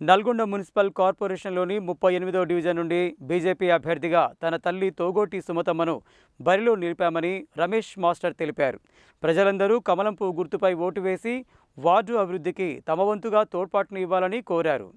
Nalgonda municipal కార్పొరేషన్లోని ముప్పై ఎనిమిదో డివిజన్ నుండి బీజేపీ అభ్యర్థిగా తన తల్లి తోగోటి సుమతమ్మను బరిలో నిలిపామని రమేష్ మాస్టర్ తెలిపారు. ప్రజలందరూ కమలం పువ్వు గుర్తుపై ఓటు వేసి వార్డు అభివృద్ధికి తమ వంతుగా తోడ్పాటును ఇవ్వాలని కోరారు.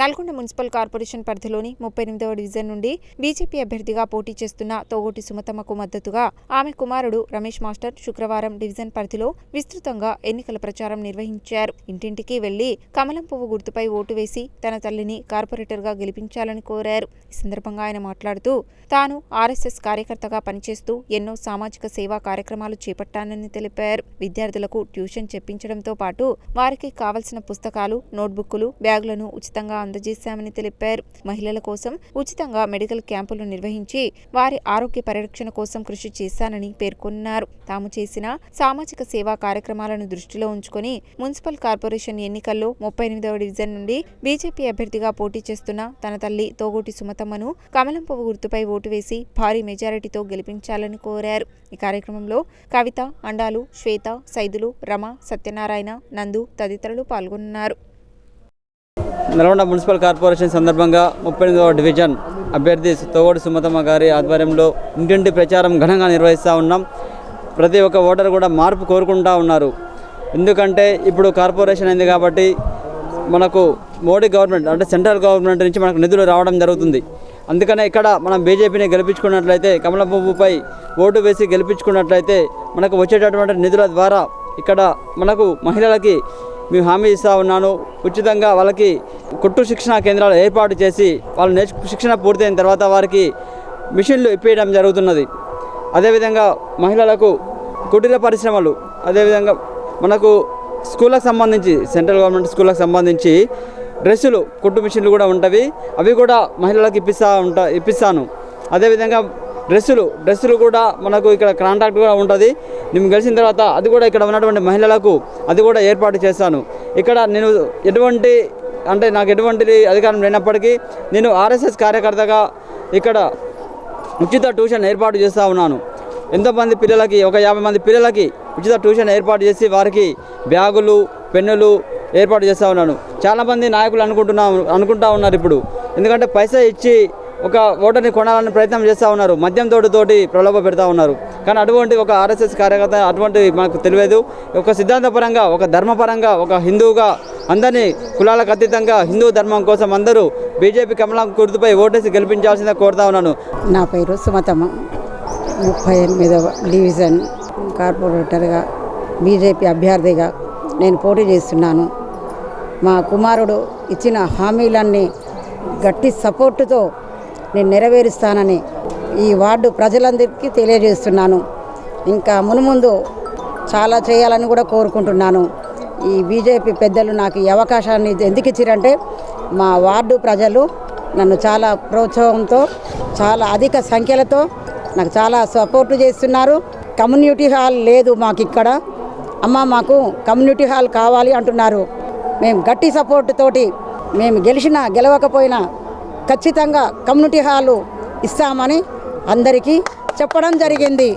నల్గొండ మున్సిపల్ కార్పొరేషన్ పరిధిలోని ముప్పై ఎనిమిదవ డివిజన్ నుండి బీజేపీ అభ్యర్థిగా పోటీ చేస్తున్న తోగోటి సుమతమ్మకు మద్దతుగా ఆమె కుమారుడు రమేష్ మాస్టర్ శుక్రవారం డివిజన్ పరిధిలో విస్తృతంగా ఎన్నికల ప్రచారం నిర్వహించారు. ఇంటింటికి వెళ్ళి కమలం పువ్వు గుర్తుపై ఓటు వేసి తన తల్లిని కార్పొరేటర్గా గెలిపించాలని కోరారు. ఈ సందర్భంగా ఆయన మాట్లాడుతూ తాను ఆర్ఎస్ఎస్ కార్యకర్తగా పనిచేస్తూ ఎన్నో సామాజిక సేవా కార్యక్రమాలు చేపట్టానని తెలిపారు. విద్యార్థులకు ట్యూషన్ చెప్పించడంతో పాటు వారికి కావలసిన పుస్తకాలు నోట్బుక్లు బ్యాగులను ఉచితంగా అందజేశామని తెలిపారు. మహిళల కోసం ఉచితంగా మెడికల్ క్యాంపులు నిర్వహించి వారి ఆరోగ్య పరిరక్షణ కోసం కృషి చేశానని పేర్కొన్నారు. తాము చేసిన సామాజిక సేవా కార్యక్రమాలను దృష్టిలో ఉంచుకొని మున్సిపల్ కార్పొరేషన్ ఎన్నికల్లో ముప్పై ఎనిమిదవ డివిజన్ నుండి బీజేపీ అభ్యర్థిగా పోటీ చేస్తున్న తన తల్లి తోగోటి సుమతమ్మను కమలం పువ్వు గుర్తుపై ఓటు వేసి భారీ మెజారిటీతో గెలిపించాలని కోరారు. ఈ కార్యక్రమంలో కవిత అండాలు శ్వేత సైదులు రమ సత్యనారాయణ నందు తదితరులు పాల్గొన్నారు. నల్గొండ మున్సిపల్ కార్పొరేషన్ సందర్భంగా ముప్పై ఎనిమిదవ డివిజన్ అభ్యర్థి తోగోడు సుమతమ్మ గారి ఆధ్వర్యంలో ఇంటింటి ప్రచారం ఘనంగా నిర్వహిస్తూ ఉన్నాం. ప్రతి ఒక్క ఓటర్ కూడా మార్పు కోరుకుంటూ ఉన్నారు. ఎందుకంటే ఇప్పుడు కార్పొరేషన్ అయింది కాబట్టి మనకు మోడీ గవర్నమెంట్ అంటే సెంట్రల్ గవర్నమెంట్ నుంచి మనకు నిధులు రావడం జరుగుతుంది. అందుకనే ఇక్కడ మనం బీజేపీని గెలిపించుకున్నట్లయితే కమల పువ్వుపై ఓటు వేసి గెలిపించుకున్నట్లయితే మనకు వచ్చేటటువంటి నిధుల ద్వారా ఇక్కడ మనకు మహిళలకి మేము హామీ ఇస్తా ఉన్నాను. ఉచితంగా వాళ్ళకి కుట్టు శిక్షణ కేంద్రాలు ఏర్పాటు చేసి వాళ్ళు నేర్చు శిక్షణ పూర్తయిన తర్వాత వారికి మిషన్లు ఇప్పించడం జరుగుతున్నది. అదేవిధంగా మహిళలకు కుటీర పరిశ్రమలు అదేవిధంగా మనకు స్కూళ్ళకు సంబంధించి సెంట్రల్ గవర్నమెంట్ స్కూళ్ళకు సంబంధించి డ్రెస్సులు కుట్టు మిషన్లు కూడా ఉంటవి. అవి కూడా మహిళలకు ఇప్పిస్తా ఉంటా ఇప్పిస్తాను. అదేవిధంగా డ్రెస్సులు డ్రెస్సులు కూడా మనకు ఇక్కడ కాంట్రాక్ట్ కూడా ఉంటుంది. నేను గెలిచిన తర్వాత అది కూడా ఇక్కడ ఉన్నటువంటి మహిళలకు అది కూడా ఏర్పాటు చేస్తాను. ఇక్కడ నేను ఎటువంటి అంటే నాకు ఎటువంటి అధికారం లేనప్పటికీ నేను ఆర్ఎస్ఎస్ కార్యకర్తగా ఇక్కడ ఉచిత ట్యూషన్ ఏర్పాటు చేస్తూ ఉన్నాను. ఎంతోమంది పిల్లలకి ఒక యాభై మంది పిల్లలకి ఉచిత ట్యూషన్ ఏర్పాటు చేసి వారికి బ్యాగులు పెన్నులు ఏర్పాటు చేస్తూ ఉన్నాను. చాలామంది నాయకులు అనుకుంటున్నా అనుకుంటా ఉన్నారు ఇప్పుడు. ఎందుకంటే పైసా ఇచ్చి ఒక ఓటర్ని కొనాలని ప్రయత్నం చేస్తూ ఉన్నారు. మద్యం తోటి ప్రలోభ పెడతా ఉన్నారు. కానీ అటువంటి ఒక ఆర్ఎస్ఎస్ కార్యకర్త అటువంటి మాకు తెలియదు. ఒక సిద్ధాంతపరంగా ఒక ధర్మపరంగా ఒక హిందువుగా అందరినీ కులాలకు అతీతంగా హిందూ ధర్మం కోసం అందరూ బీజేపీ కమలం గుర్తుపై ఓటేసి గెలిపించాల్సిందే కోరుతా ఉన్నాను. నా పేరు సుమతమ్మ. ముప్పై ఎనిమిదవ డివిజన్ కార్పొరేటర్గా బీజేపీ అభ్యర్థిగా నేను పోటీ చేస్తున్నాను. మా కుమారుడు ఇచ్చిన హామీలన్నీ గట్టి సపోర్టుతో నేను నెరవేరుస్తానని ఈ వార్డు ప్రజలందరికీ తెలియజేస్తున్నాను. ఇంకా మునుముందు చాలా చేయాలని కూడా కోరుకుంటున్నాను. ఈ బీజేపీ పెద్దలు నాకు ఈ అవకాశాన్ని ఎందుకు ఇచ్చిరంటే మా వార్డు ప్రజలు నన్ను చాలా ప్రోత్సాహంతో చాలా అధిక సంఖ్యలతో నాకు చాలా సపోర్టు చేస్తున్నారు. కమ్యూనిటీ హాల్ లేదు మాకు ఇక్కడ. అమ్మ మాకు కమ్యూనిటీ హాల్ కావాలి అంటున్నారు. మేము గట్టి సపోర్ట్ తోటి మేము గెలిచినా గెలవకపోయినా ఖచ్చితంగా కమ్యూనిటీ హాలు ఇస్తామని అందరికీ చెప్పడం జరిగింది.